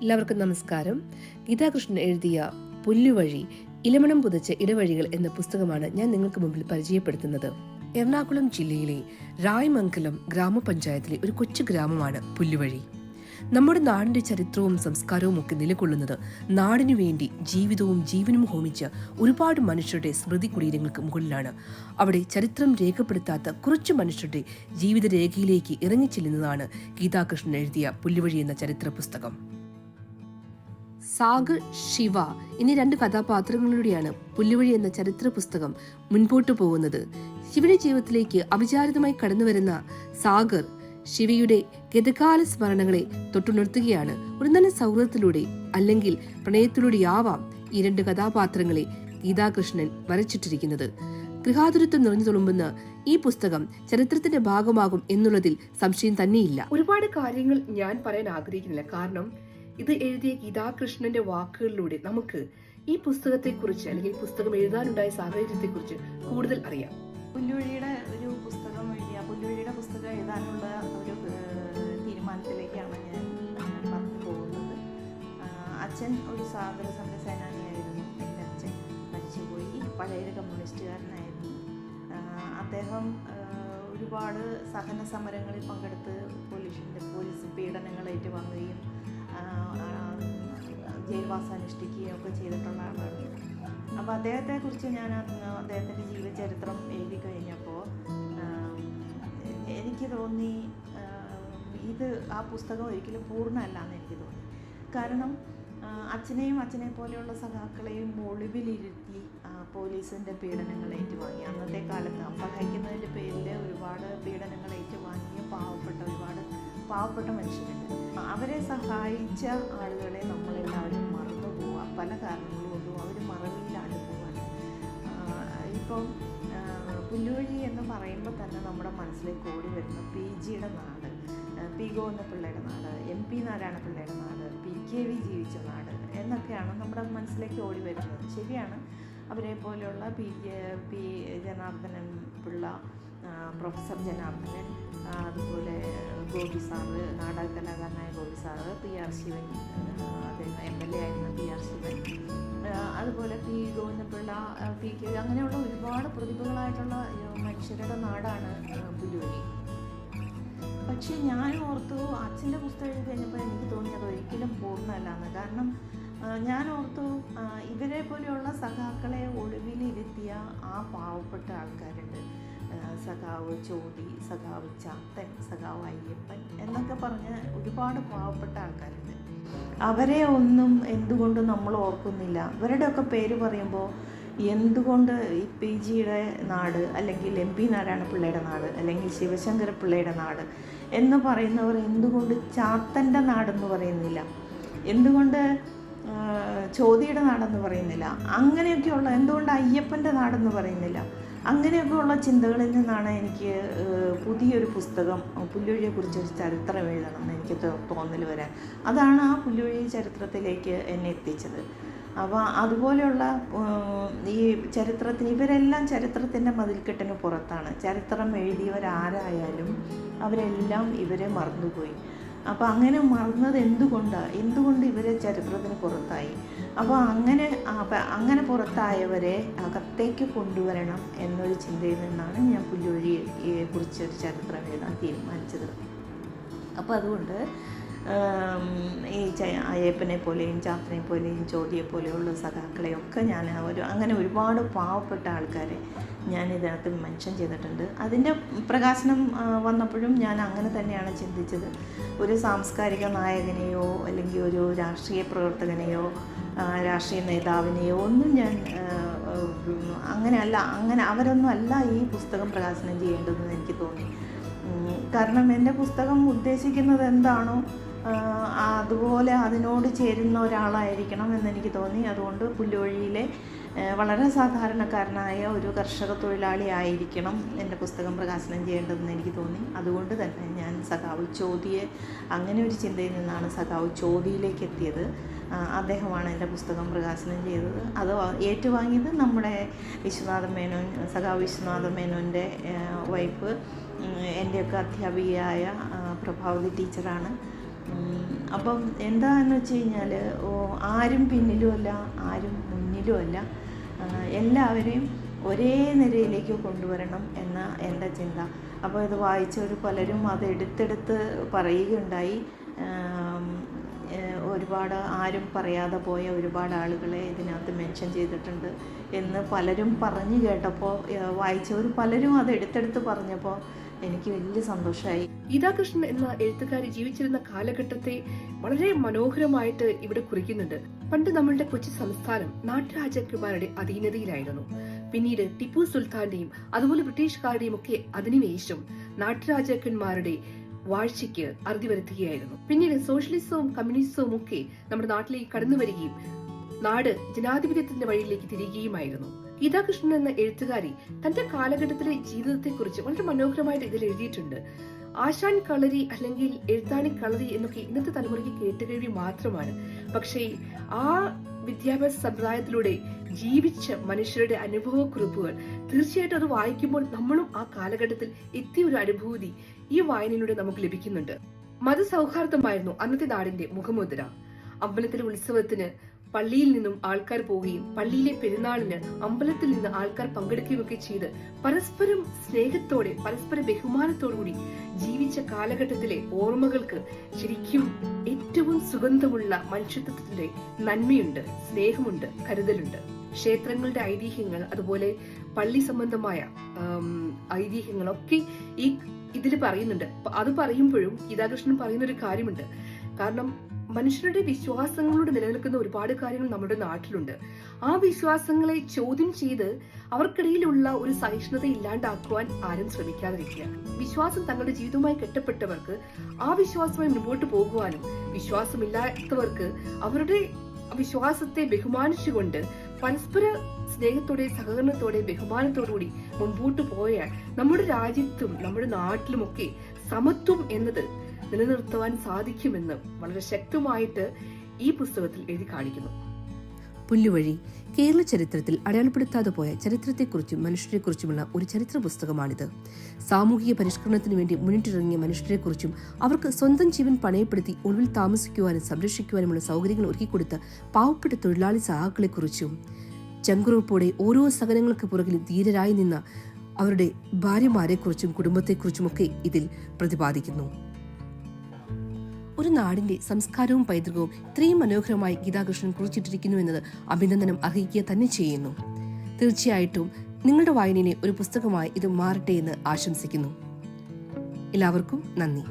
എല്ലാവർക്കും നമസ്കാരം. ഗീതാകൃഷ്ണൻ എഴുതിയ പുല്ലുവഴി ഇലമണം പുതച്ച ഇടവഴികൾ എന്ന പുസ്തകമാണ് ഞാൻ നിങ്ങൾക്ക് മുമ്പിൽ പരിചയപ്പെടുത്തുന്നത്. എറണാകുളം ജില്ലയിലെ റായ്മംഗലം ഗ്രാമപഞ്ചായത്തിലെ ഒരു കൊച്ചു ഗ്രാമമാണ് പുല്ലുവഴി. നമ്മുടെ നാടിന്റെ ചരിത്രവും സംസ്കാരവും ഒക്കെ നിലകൊള്ളുന്നത് നാടിനു വേണ്ടി ജീവിതവും ജീവനും ഹോമിച്ച ഒരുപാട് മനുഷ്യരുടെ സ്മൃതി കുടീരങ്ങൾക്ക് മുകളിലാണ്. അവിടെ ചരിത്രം രേഖപ്പെടുത്താത്ത കുറച്ച് മനുഷ്യരുടെ ജീവിതരേഖയിലേക്ക് ഇറങ്ങിച്ചെല്ലുന്നതാണ് ഗീതാകൃഷ്ണൻ എഴുതിയ പുല്ലുവഴി എന്ന ചരിത്ര പുസ്തകം. സാഗർ ശിവ എന്നീ രണ്ട് കഥാപാത്രങ്ങളിലൂടെയാണ് പുല്ലുവഴി എന്ന ചരിത്ര പുസ്തകം മുൻപോട്ടു പോകുന്നത്. ശിവയുടെ ജീവിതത്തിലേക്ക് അവിചാരിതമായി കടന്നുവരുന്ന സാഗർ ശിവയുടെ ഗതകാല സ്മരണകളെ തൊട്ടുണർത്തുകയാണ്. ഒരു നല്ല സൗഹൃദത്തിലൂടെ അല്ലെങ്കിൽ പ്രണയത്തിലൂടെയാവാം ഈ രണ്ട് കഥാപാത്രങ്ങളെ ഗീതാകൃഷ്ണൻ വരച്ചിട്ടിരിക്കുന്നത്. ഗൃഹാതുരത്വം നിറഞ്ഞു തുളുമ്പുന്ന ഈ പുസ്തകം ചരിത്രത്തിന്റെ ഭാഗമാകും എന്നുള്ളതിൽ സംശയം തന്നെയില്ല. ഒരുപാട് കാര്യങ്ങൾ ഞാൻ പറയാൻ ആഗ്രഹിക്കുന്നില്ല. കാരണം ഇത് എഴുതിയ ഗീതാകൃഷ്ണന്റെ വാക്കുകളിലൂടെ നമുക്ക് ഈ പുസ്തകത്തെക്കുറിച്ച് അല്ലെങ്കിൽ പുസ്തകം എഴുതാനുണ്ടായ സാഹചര്യത്തെക്കുറിച്ച് കൂടുതൽ അറിയാം. പുല്ലുവഴിയുടെ ഒരു പുസ്തകം എഴുതിയ പുല്ലുവഴിയുടെ പുസ്തകം എഴുതാനുള്ള ഒരു തീരുമാനത്തിലേക്കാണ് ഞാൻ പറഞ്ഞു പോകുന്നത്. അച്ഛൻ ഒരു സ്വാതന്ത്ര്യ സമര സേനാനിയായിരുന്നു. എന്റെ അച്ഛൻ മരിച്ചുപോയി. പഴയ കമ്മ്യൂണിസ്റ്റുകാരനായിരുന്നു. അദ്ദേഹം ഒരുപാട് സഹന സമരങ്ങളിൽ പങ്കെടുത്ത് പോലീസിന്റെ പോലീസ് പീഡനങ്ങൾ ഏറ്റുവാങ്ങുകയും ആഹ്, ആഹ്, ജയിൽവാസം അനുഷ്ഠിക്കുകയും ഒക്കെ ചെയ്തിട്ടുള്ളതാണ് അപ്പോൾ അദ്ദേഹത്തെക്കുറിച്ച് ഞാൻ അദ്ദേഹത്തിന്റെ ജീവചരിത്രം എഴുതി കഴിഞ്ഞപ്പോൾ എനിക്ക് തോന്നി ഇത് ആ പുസ്തകം ഒരിക്കലും പൂർണമല്ല എന്ന് എനിക്ക് തോന്നി. കാരണം അച്ഛനെയും അച്ഛനെ പോലെയുള്ള സഖാക്കളെയും ഒളിവിലിരുത്തി പോലീസിന്റെ പീഡനങ്ങൾ ഏറ്റുവാങ്ങി. അന്നത്തെ കാലത്ത് അപഹരിക്കുന്നതിന്റെ പേരിൽ ഒരുപാട് പീഡനങ്ങൾ ഏറ്റുവാങ്ങിയ പാവപ്പെട്ട ഒരുപാട് പാവപ്പെട്ട മനുഷ്യരുണ്ട്. അവരെ സഹായിച്ച ആളുകളെ നമ്മളെല്ലാവരും മറന്നു പോവാം. പല കാരണങ്ങൾ കൊണ്ടും അവർ മറവിയിലാണ് പോവാൻ ഇപ്പം പുല്ലുവഴി എന്ന് പറയുമ്പോൾ തന്നെ നമ്മുടെ മനസ്സിലേക്ക് ഓടി വരുന്ന പി ജിയുടെ നാട് പി ഗോവിന്ദപിള്ളയുടെ നാട് എം പി നാരായണ പിള്ളയുടെ നാട് പി കെ വി ജീവിച്ച നാട് എന്നൊക്കെയാണ് നമ്മുടെ മനസ്സിലേക്ക് ഓടി വരുന്നത്. ശരിയാണ്. അവരെ പോലെയുള്ള P P Janardanan Pillai professor Janardanan അതുപോലെ ഗോപി സാറ് നാടക കലാകാരനായ Gopi sir P R Sivan അദ്ദേഹം എം എൽ എ ആയിരുന്ന പി ആർ ശിവൻ അതുപോലെ പി ഗോവിന്ദപിള്ള പി കെ അങ്ങനെയുള്ള ഒരുപാട് പ്രതിഭകളായിട്ടുള്ള മനുഷ്യരുടെ നാടാണ് പുലുവലി. പക്ഷേ ഞാൻ ഓർത്തു അച്ഛന്റെ പുസ്തകം എഴുതി കഴിഞ്ഞപ്പോൾ എനിക്ക് തോന്നിയത് ഒരിക്കലും പൂർണമല്ല എന്ന് കാരണം ഞാൻ ഓർത്തു ഇവരെ പോലെയുള്ള സഖാക്കളെ ഒളിവിലിരുത്തിയ ആ പാവപ്പെട്ട ആൾക്കാരുണ്ട്. സഖാവ് ചോടി സഖാവ് ചാത്തൻ സഖാവ് അയ്യപ്പൻ എന്നൊക്കെ പറഞ്ഞ് ഒരുപാട് പാവപ്പെട്ട ആൾക്കാരുണ്ട്. അവരെ ഒന്നും എന്തുകൊണ്ട് നമ്മൾ ഓർക്കുന്നില്ല. ഇവരുടെയൊക്കെ പേര് പറയുമ്പോൾ എന്തുകൊണ്ട് ഈ പി ജിയുടെ നാട് അല്ലെങ്കിൽ എം പി നാരായണ പിള്ളയുടെ നാട് അല്ലെങ്കിൽ ശിവശങ്കര പിള്ളയുടെ നാട് എന്ന് പറയുന്നവർ എന്തുകൊണ്ട് ചാത്തന്റെ നാടെന്ന് പറയുന്നില്ല? എന്തുകൊണ്ട് ചോതിയുടെ നാടെന്ന് പറയുന്നില്ല? അങ്ങനെയൊക്കെയുള്ള എന്തുകൊണ്ട് അയ്യപ്പന്റെ നാടെന്ന് പറയുന്നില്ല? അങ്ങനെയൊക്കെയുള്ള ചിന്തകളിൽ നിന്നാണ് എനിക്ക് പുതിയൊരു പുസ്തകം പുല്ലുവഴിയെക്കുറിച്ച് ഒരു ചരിത്രം എഴുതണം എന്ന് എനിക്ക് തോന്നൽ വരാൻ. അതാണ് ആ പുല്ലുവഴി ചരിത്രത്തിലേക്ക് എന്നെ എത്തിച്ചത്. അപ്പോൾ അതുപോലെയുള്ള ഈ ചരിത്രത്തിന് ഇവരെല്ലാം ചരിത്രത്തിന്റെ മതിൽക്കെട്ടിന് പുറത്താണ്. ചരിത്രം എഴുതിയവരാരായാലും അവരെല്ലാം ഇവരെ മറന്നുപോയി. അപ്പോൾ അങ്ങനെ മറന്നത് എന്തുകൊണ്ടാണ് എന്തുകൊണ്ട് ഇവരെ ചരിത്രത്തിന് പുറത്തായി? അപ്പോൾ അങ്ങനെ അങ്ങനെ പുറത്തായവരെ അകത്തേക്ക് കൊണ്ടുവരണം എന്നൊരു ചിന്തയിൽ നിന്നാണ് ഞാൻ പുല്ലുവഴിയെ കുറിച്ചൊരു ചരിത്രം എഴുതാൻ തീരുമാനിച്ചത്. അപ്പോൾ അതുകൊണ്ട് ഈ അയ്യപ്പനെ പോലെയും ചാത്തനെ പോലെയും ചോദ്യയെ പോലെയുള്ള സഖാക്കളെയൊക്കെ ഞാൻ ഒരു അങ്ങനെ ഒരുപാട് പാവപ്പെട്ട ആൾക്കാരെ ഞാൻ ഇതിനകത്ത് മെൻഷൻ ചെയ്തിട്ടുണ്ട്. അതിന്റെ പ്രകാശനം വന്നപ്പോഴും ഞാൻ അങ്ങനെ തന്നെയാണ് ചിന്തിച്ചത്. ഒരു സാംസ്കാരിക നായകനെയോ അല്ലെങ്കിൽ ഒരു രാഷ്ട്രീയ പ്രവർത്തകനെയോ രാഷ്ട്രീയ നേതാവിനെയോ ഒന്നും ഞാൻ അങ്ങനെയല്ല അങ്ങനെ അവരൊന്നും അല്ല ഈ പുസ്തകം പ്രകാശനം ചെയ്യേണ്ടതെന്ന് എനിക്ക് തോന്നി. കാരണം എന്റെ പുസ്തകം ഉദ്ദേശിക്കുന്നത് എന്താണോ അതുപോലെ അതിനോട് ചേരുന്ന ഒരാളായിരിക്കണം എന്നെനിക്ക് തോന്നി. അതുകൊണ്ട് പുല്ലുവഴിയിലെ വളരെ സാധാരണക്കാരനായ ഒരു കർഷക തൊഴിലാളി ആയിരിക്കണം എന്റെ പുസ്തകം പ്രകാശനം ചെയ്യേണ്ടതെന്ന് എനിക്ക് തോന്നി. അതുകൊണ്ട് തന്നെ ഞാൻ സഖാവ് ചോതിയെ അങ്ങനെ ഒരു ചിന്തയിൽ നിന്നാണ് സഖാവ് ചോതിയിലേക്ക് എത്തിയത്. അദ്ദേഹമാണ് എന്റെ പുസ്തകം പ്രകാശനം ചെയ്തത്. അത് ഏറ്റുവാങ്ങിയത് നമ്മുടെ വിശ്വനാഥ മേനോൻ സഖാവ് വിശ്വനാഥ മേനോന്റെ വൈഫ് എന്റെയൊക്കെ അധ്യാപികയായ പ്രഭാവതി ടീച്ചറാണ്. അപ്പം എന്താണെന്ന് വെച്ച് കഴിഞ്ഞാൽ ആരും പിന്നിലുമല്ല ആരും മുന്നിലുമല്ല. എല്ലാവരെയും ഒരേ നിരയിലേക്ക് കൊണ്ടുവരണം എന്ന എന്റെ ചിന്ത. അപ്പോൾ ഇത് വായിച്ചവർ പലരും അത് എടുത്തെടുത്ത് പറയുകയുണ്ടായി. ഒരുപാട് ആരും പറയാതെ പോയ ഒരുപാട് ആളുകളെ ഇതിനകത്ത് മെൻഷൻ ചെയ്തിട്ടുണ്ട് എന്ന് പലരും പറഞ്ഞു കേട്ടപ്പോൾ വായിച്ചവർ പലരും അത് എടുത്തെടുത്ത് പറഞ്ഞപ്പോൾ എനിക്ക് വലിയ സന്തോഷമായി ഗീതാകൃഷ്ണൻ എന്ന എഴുത്തുകാരി ജീവിച്ചിരുന്ന കാലഘട്ടത്തെ വളരെ മനോഹരമായിട്ട് ഇവിടെ കുറിക്കുന്നുണ്ട്. പണ്ട് നമ്മളുടെ കൊച്ചി സംസ്ഥാനം നാട്ടുരാജാക്കന്മാരുടെ അധീനതയിലായിരുന്നു. പിന്നീട് ടിപ്പു സുൽത്താന്റെയും അതുപോലെ ബ്രിട്ടീഷുകാരുടെയും ഒക്കെ അധിനിവേശം നാട്ടുരാജാക്കന്മാരുടെ വാഴ്ചയ്ക്ക് അറുതി വരുത്തുകയായിരുന്നു. പിന്നീട് സോഷ്യലിസവും കമ്മ്യൂണിസവും ഒക്കെ നമ്മുടെ നാട്ടിലേക്ക് കടന്നു വരികയും നാട് ജനാധിപത്യത്തിന്റെ വഴിയിലേക്ക് തിരികുകയുമായിരുന്നു ഗീതാകൃഷ്ണൻ എന്ന എഴുത്തുകാരി തന്റെ കാലഘട്ടത്തിലെ ജീവിതത്തെക്കുറിച്ച് വളരെ മനോഹരമായിട്ട് ഇതിൽ എഴുതിയിട്ടുണ്ട്. ആശാൻ കളരി അല്ലെങ്കിൽ എഴുത്താണി കളരി എന്നൊക്കെ ഇന്നത്തെ തലമുറയ്ക്ക് കേട്ടുകേൾവി മാത്രമാണ്. പക്ഷേ ആ വിദ്യാഭ്യാസ സമ്പ്രദായത്തിലൂടെ ജീവിച്ച മനുഷ്യരുടെ അനുഭവക്കുറിപ്പുകൾ തീർച്ചയായിട്ടും അത് വായിക്കുമ്പോൾ നമ്മളും ആ കാലഘട്ടത്തിൽ എത്തിയ ഒരു അനുഭൂതി ഈ വായനയിലൂടെ നമുക്ക് ലഭിക്കുന്നുണ്ട്. മതസൗഹാർദ്ദമായിരുന്നു അന്നത്തെ നാടിന്റെ മുഖമുദ്ര. അമ്പലത്തിലെ ഉത്സവത്തിന് പള്ളിയിൽ നിന്നും ആൾക്കാർ പോവുകയും പള്ളിയിലെ പെരുന്നാളിന് അമ്പലത്തിൽ നിന്ന് ആൾക്കാർ പങ്കെടുക്കുകയും ഒക്കെ ചെയ്ത് പരസ്പരം സ്നേഹത്തോടെ പരസ്പര ബഹുമാനത്തോടു കൂടി ജീവിച്ച കാലഘട്ടത്തിലെ ഓർമ്മകൾക്ക് ശരിക്കും ഏറ്റവും സുഗന്ധമുള്ള മനുഷ്യത്വത്തിന്റെ നന്മയുണ്ട് സ്നേഹമുണ്ട് കരുതലുണ്ട്. ക്ഷേത്രങ്ങളുടെ ഐതിഹ്യങ്ങൾ അതുപോലെ പള്ളി സംബന്ധമായ ഐതിഹ്യങ്ങളൊക്കെ ഈ ഇതിൽ പറയുന്നുണ്ട്. അത് പറയുമ്പോഴും ഗീതാകൃഷ്ണൻ പറയുന്ന ഒരു കാര്യമുണ്ട്. കാരണം മനുഷ്യരുടെ വിശ്വാസങ്ങളോട് നിലനിൽക്കുന്ന ഒരുപാട് കാര്യങ്ങൾ നമ്മുടെ നാട്ടിലുണ്ട്. ആ വിശ്വാസങ്ങളെ ചോദ്യം ചെയ്ത് അവർക്കിടയിലുള്ള ഒരു സഹിഷ്ണുത ഇല്ലാണ്ടാക്കുവാൻ ആരും ശ്രമിക്കാതിരിക്കുക. വിശ്വാസം തങ്ങളുടെ ജീവിതവുമായി കെട്ടപ്പെട്ടവർക്ക് ആ വിശ്വാസമായി മുമ്പോട്ട് പോകുവാനും വിശ്വാസമില്ലാത്തവർക്ക് അവരുടെ വിശ്വാസത്തെ ബഹുമാനിച്ചുകൊണ്ട് പരസ്പര സ്നേഹത്തോടെ സഹകരണത്തോടെ ബഹുമാനത്തോടുകൂടി മുമ്പോട്ട് പോയാൽ നമ്മുടെ രാജ്യത്തും നമ്മുടെ നാട്ടിലുമൊക്കെ സമത്വം എന്നത് നിലനിർത്തുവാൻ സാധിക്കുമെന്ന് വളരെ ശക്തമായിട്ട് ഈ പുസ്തകത്തിൽ എഴുതി കാണിക്കുന്നു. പുല്ലുവഴി കേരള ചരിത്രത്തിൽ അടയാളപ്പെടുത്താതെ പോയ ചരിത്രത്തെക്കുറിച്ചും മനുഷ്യരെക്കുറിച്ചുമുള്ള ഒരു ചരിത്ര പുസ്തകമാണിത്. സാമൂഹിക പരിഷ്കരണത്തിനു വേണ്ടി മുന്നിട്ടിറങ്ങിയ മനുഷ്യരെക്കുറിച്ചും അവർക്ക് സ്വന്തം ജീവൻ പണയപ്പെടുത്തി ഒളിവിൽ താമസിക്കുവാനും സംരക്ഷിക്കുവാനുമുള്ള സൗകര്യങ്ങൾ ഒരുക്കിക്കൊടുത്ത പാവപ്പെട്ട തൊഴിലാളി സഹാക്കളെക്കുറിച്ചും ചങ്കുറപ്പോടെ ഓരോ സഹനങ്ങൾക്ക് പുറകിൽ ധീരരായി നിന്ന അവരുടെ ഭാര്യമാരെക്കുറിച്ചും കുടുംബത്തെക്കുറിച്ചുമൊക്കെ ഇതിൽ പ്രതിപാദിക്കുന്നു. ഒരു നാടിന്റെ സംസ്കാരവും പൈതൃകവും ഇത്രയും മനോഹരമായി ഗീതാകൃഷ്ണൻ കുറിച്ചിട്ടിരിക്കുന്നു എന്നത് അഭിനന്ദനം അർഹിക്കുക തന്നെ ചെയ്യുന്നു. തീർച്ചയായിട്ടും നിങ്ങളുടെ വായനയെ ഒരു പുസ്തകമായി ഇത് മാറട്ടെ എന്ന് ആശംസിക്കുന്നു. എല്ലാവർക്കും നന്ദി.